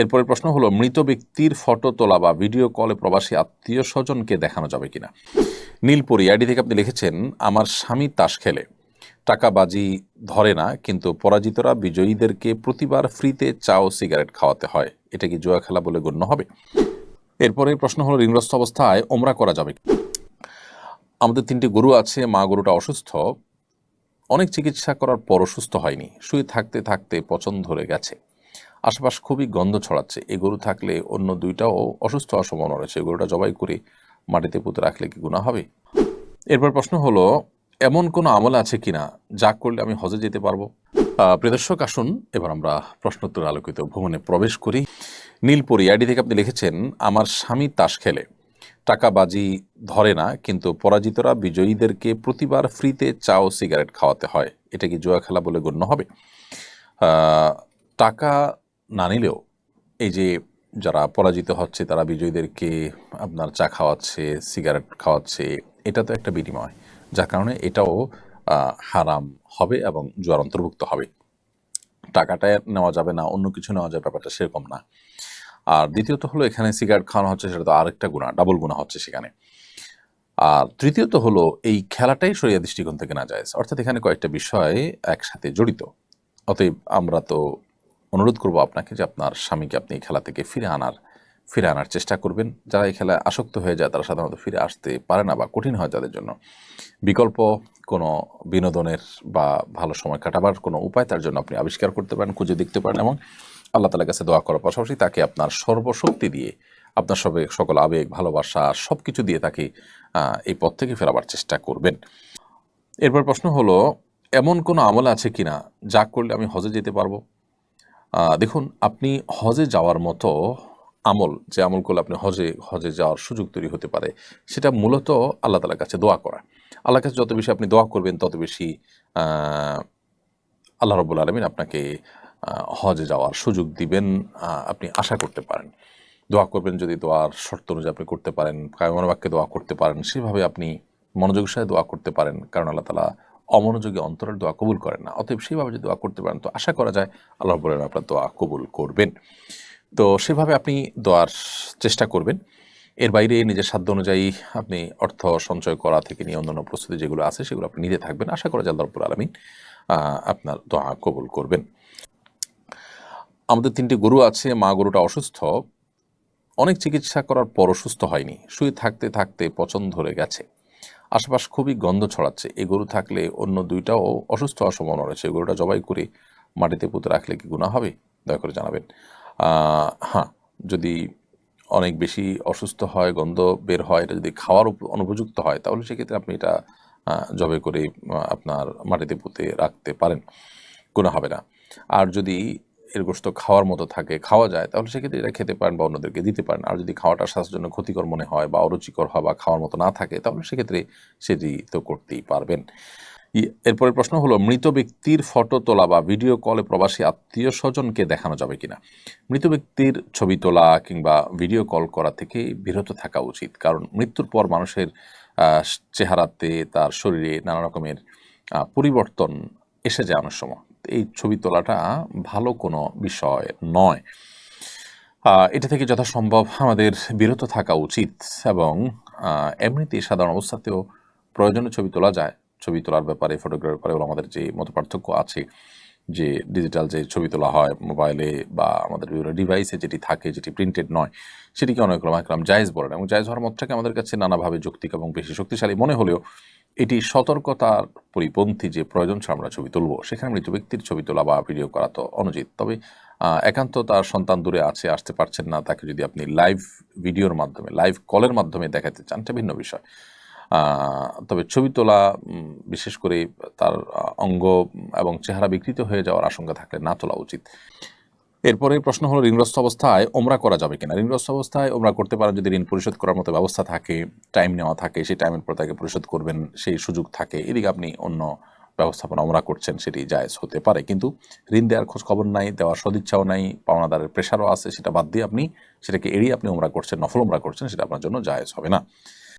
এরপরের প্রশ্ন হলো, মৃত ব্যক্তির ফটো তোলা বা ভিডিও কলে প্রবাসী আত্মীয় স্বজনকে দেখানো যাবে কিনা? নীলপুরি, আইডি থেকে আপনি লিখেছেন, আমার স্বামী তাস খেলে। টাকা বাজি ধরে না, কিন্তু পরাজিতরা বিজয়ীদেরকে প্রতিবার ফ্রিতে চা ও সিগারেট খাওয়াতে হয়। এটা কি জুয়া খেলা বলে গণ্য হবে? এরপরে প্রশ্ন হলো, ঋণগ্রস্ত অবস্থায় ওমরা করা যাবে আমাদের তিনটি গরু আছে, মা গরুটা অসুস্থ। অনেক চিকিৎসা করার পর অসুস্থ হয়নি। শুয়ে থাকতে থাকতে পচন ধরে গেছে। আশপাশ খুবই গন্ধ ছড়াচ্ছে। এই গরু থাকলে অন্য দুইটাও অসুস্থ হওয়ার সম্ভাবনা রয়েছে। গরুটা জবাই করে মাটিতে পুঁতে রাখলে কি গুণা হবে? এরপর প্রশ্ন হলো এমন কোনো আমল আছে কিনা যা করলে আমি হজে যেতে পারব? আহ, প্রিয় দর্শক আসুন এবার আমরা প্রশ্নোত্তর আলোকিত ভ্রমণে প্রবেশ করি। নীলপুরি আইডি থেকে আপনি লিখেছেন আমার স্বামী তাস খেলে। টাকা বাজি ধরে না কিন্তু পরাজিতরা বিজয়ীদেরকে প্রতিবার ফ্রিতে চা ও সিগারেট খাওয়াতে হয়। এটা কি জুয়া খেলা বলে গণ্য হবে? টাকা না নিলেও এই যে যারা পরাজিত হচ্ছে, তারা বিজয়ীদেরকে আপনার চা খাওয়াচ্ছে, সিগারেট খাওয়াচ্ছে, এটা তো একটা বিনিময়। যার কারণে এটাও হারাম হবে এবং জোয়ার অন্তর্ভুক্ত হবে। টাকাটা নেওয়া যাবে না, অন্য কিছু নেওয়া যাবে, ব্যাপারটা সেরকম না। আর দ্বিতীয়ত হলো এখানে সিগারেট খাওয়ানো হচ্ছে, সেটা তো আরেকটা গুণা, ডাবল গুণা হচ্ছে সেখানে। আর তৃতীয়ত হলো এই খেলাটাই সরিয়া দৃষ্টিকোণ থেকে না যায়। অর্থাৎ এখানে কয়েকটা বিষয় একসাথে জড়িত। অতএব আমরা তো অনুরোধ করব আপনাকে যে আপনার স্বামীকে আপনি এই খেলা থেকে ফিরে আনার ফিরে আনার চেষ্টা করবেন। যারা এই খেলায় আসক্ত হয়ে যায়, তারা সাধারণত ফিরে আসতে পারে না বা কঠিন হয় যাদের জন্য। বিকল্প কোনো বিনোদনের বা ভালো সময় কাটাবার কোনো উপায়, তার জন্য আপনি আবিষ্কার করতে পারেন, খুঁজে দেখতে পারেন এবং আল্লাহ তালার কাছে দোয়া করার পাশাপাশি তাকে আপনার সর্বশক্তি দিয়ে, আপনার সবে সকল আবেগ, ভালোবাসা সব কিছু দিয়ে তাকে এই পথ থেকে ফেরাবার চেষ্টা করবেন। এরপর প্রশ্ন হলো, এমন কোনো আমল আছে কিনা যা করলে আমি হজে যেতে পারব? দেখুন, আপনি হজে যাওয়ার মতো আমল, যে আমল করলে আপনি হজে হজে যাওয়ার সুযোগ তৈরি হতে পারে, সেটা মূলত আল্লাহ তালার কাছে দোয়া করা। আল্লাহর কাছে যত বেশি আপনি দোয়া করবেন, তত বেশি আল্লাহ রবুল আলমিন আপনাকে হজে যাওয়ার সুযোগ দিবেন আপনি আশা করতে পারেন। দোয়া করবেন যদি দোয়ার শর্ত অনুযায়ী আপনি করতে পারেন কায়মন বাক্যে দোয়া করতে পারেন, সেভাবে আপনি মনোযোগ সাথে দোয়া করতে পারেন, কারণ আল্লাহ তালা অমনোযোগী অন্তরের দোয়া কবুল করেন না। অতএব সেভাবে যদি দোয়া করতে পারেন, তো আশা করা যায় আল্লাহ বলেন আপনার দোয়া কবুল করবেন। তো সেভাবে আপনি দোয়ার চেষ্টা করবেন। এর বাইরে নিজের সাধ্য অনুযায়ী আপনি অর্থ সঞ্চয় করা থেকে নিয়ে অন্যান্য প্রস্তুতি যেগুলো আছে, সেগুলো আপনি নিতে থাকবেন। আশা করা যায় আল্লাহ রব্বুল আলমিন আপনার দোয়া কবুল করবেন। আমাদের তিনটি গরু আছে, মা গরুটা অসুস্থ। অনেক চিকিৎসা করার পর অসুস্থ হয়নি। শুয়ে থাকতে থাকতে পচন ধরে গেছে। আশপাশ খুবই গন্ধ ছড়াচ্ছে। এই গরু থাকলে অন্য দুইটাও অসুস্থ হওয়ার সম্ভাবনা রয়েছে। এই গরুটা জবাই করে মাটিতে পুঁতে রাখলে কি গুণা হবে? দয়া করে জানাবেন। হ্যাঁ যদি অনেক বেশি অসুস্থ হয়, গন্ধ বের হয়, এটা যদি খাওয়ার অনুপযুক্ত হয়, তাহলে সেক্ষেত্রে আপনি এটা জবে করে আপনার মাটিতে পুঁতে রাখতে পারেন। গুণা হবে না। আর যদি এর গোস্ত খাওয়ার মতো থাকে, খাওয়া যায়, তাহলে সেক্ষেত্রে এটা খেতে পারেন বা অন্যদেরকে দিতে পারেন। আর যদি খাওয়াটা স্বাস্থ্যের জন্য ক্ষতিকর মনে হয় বা অরুচিকর হয় বা খাওয়ার মতো না থাকে, তাহলে সেক্ষেত্রে সেটি তো করতেই পারবেন। এরপরের প্রশ্ন হলো, মৃত ব্যক্তির ফটো তোলা বা ভিডিও কলে প্রবাসী আত্মীয় স্বজনকে দেখানো যাবে কিনা? মৃত ব্যক্তির ছবি তোলা কিংবা ভিডিও কল করা থেকে বিরত থাকা উচিত, কারণ মৃত্যুর পর মানুষের চেহারাতে তার শরীরে নানা রকমের পরিবর্তন এসে যায় অনেক সময়। এই ছবি তোলাটা ভালো কোনো বিষয় নয়। এটা থেকে যথাসম্ভব আমাদের বিরত থাকা উচিত এবং এমনিতে সাধারণ অবস্থাতেও প্রয়োজনে ছবি তোলা যায়। ছবি তোলার ব্যাপারে ফটোগ্রাফির ব্যাপারে আমাদের যে মত পার্থক্য আছে, যে ডিজিটাল যে ছবি তোলা হয় মোবাইলে বা আমাদের বিভিন্ন ডিভাইসে যেটি থাকে, যেটি প্রিন্টেড নয়, সেটিকে অনেক রকম জায়েজ বলেন এবং জায়জ হওয়ার মতটাকে আমাদের কাছে নানাভাবে যৌক্তিক এবং বেশি শক্তিশালী মনে হলেও এটি সতর্কতার পরিপন্থী যে প্রয়োজন ছাড়া আমরা ছবি তুলব। সেখানে মৃত ব্যক্তির ছবি তোলা বা ভিডিও করা তো অনুচিত। তবে একান্ত তার সন্তান দূরে আছে, আসতে পারছেন না, তাকে যদি আপনি লাইভ ভিডিওর মাধ্যমে লাইভ কলের মাধ্যমে দেখাতে চান এটা ভিন্ন বিষয়। তবে ছবি তোলা বিশেষ করে তার অঙ্গ এবং চেহারা বিকৃত হয়ে যাওয়ার আশঙ্কা থাকলে না তোলা উচিত। এরপরে প্রশ্ন হলো, ঋণগ্রস্ত অবস্থায় ওমরা করা যাবে কিনা? ঋণগ্রস্ত অবস্থায় ওমরা করতে পারেন, যদি ঋণ পরিশোধ করার মতো ব্যবস্থা থাকে টাইম নেওয়া থাকে, সেই টাইমের পর তাকে পরিশোধ করবেন, সেই সুযোগ থাকে, এদিকে আপনি অন্য ব্যবস্থাপনা ওমরা করছেন, সেটি জায়েজ হতে পারে। কিন্তু ঋণ দেওয়ার খোঁজ খবর নাই, দেওয়ার সদিচ্ছাও নাই, পাওনাদারের প্রেশারও আছে, সেটা বাদ দিয়ে আপনি, সেটাকে এড়িয়ে আপনি ওমরা করছেন, নফল ওমরা করছেন, সেটা আপনার জন্য জায়েজ হবে না।